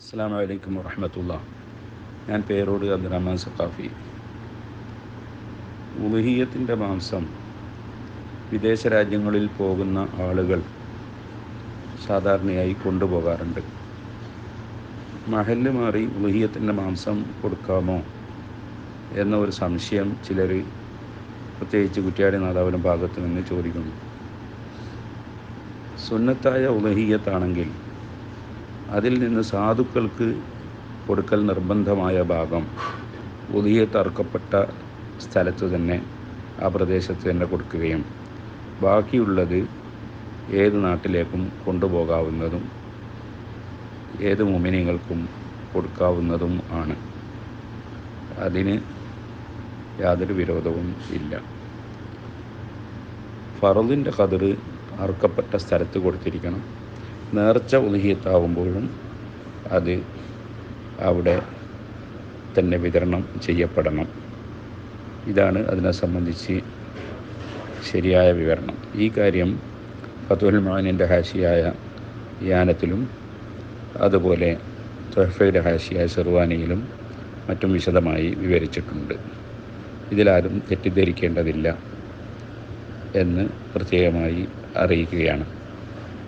അസ്സാം വലൈക്കും വറഹമത്തുള്ള. ഞാൻ പേരോട് അബ്ദുറഹ്മാൻ സഖാഫി. ഊഹീയത്തിന്റെ മാംസം വിദേശ രാജ്യങ്ങളിൽ പോകുന്ന ആളുകൾ സാധാരണയായി കൊണ്ടുപോകാറുണ്ട്. മഹൽ മാറി ഊഹീയത്തിന്റെ മാംസം കൊടുക്കാമോ എന്ന ഒരു സംശയം ചിലർ പ്രത്യേകിച്ച് കുറ്റ്യാടി നാദാവിലും ഭാഗത്തു നിന്ന് ചോദിക്കുന്നു. സുന്നത്തായ ഉലഹീയത്താണെങ്കിൽ അതിൽ നിന്ന് സാധുക്കൾക്ക് കൊടുക്കൽ നിർബന്ധമായ ഭാഗം പുതിയ തർക്കപ്പെട്ട സ്ഥലത്ത് തന്നെ ആ പ്രദേശത്ത് തന്നെ കൊടുക്കുകയും ബാക്കിയുള്ളത് ഏത് നാട്ടിലേക്കും കൊണ്ടുപോകാവുന്നതും ഏത് മുമിനികൾക്കും കൊടുക്കാവുന്നതും ആണ്. അതിന് യാതൊരു വിരോധവും ഇല്ല. ഫറദിന്റെ കതിർ അർക്കപ്പെട്ട സ്ഥലത്ത് കൊടുത്തിരിക്കണം. നേർച്ച ഉദഹിയത്താവുമ്പോഴും അത് അവിടെ തന്നെ വിതരണം ചെയ്യപ്പെടണം. ഇതാണ് അതിനെ സംബന്ധിച്ച് ശരിയായ വിവരണം. ഈ കാര്യം ഫതുൽ മാനിന്റെ ഹാഷിയായ യാനത്തിലും അതുപോലെ തൊഹഫയുടെ ഹാശിയായ സെർവാനിയിലും മറ്റും വിശദമായി വിവരിച്ചിട്ടുണ്ട്. ഇതിലാരും തെറ്റിദ്ധരിക്കേണ്ടതില്ല എന്ന് പ്രത്യേകമായി അറിയിക്കുകയാണ്.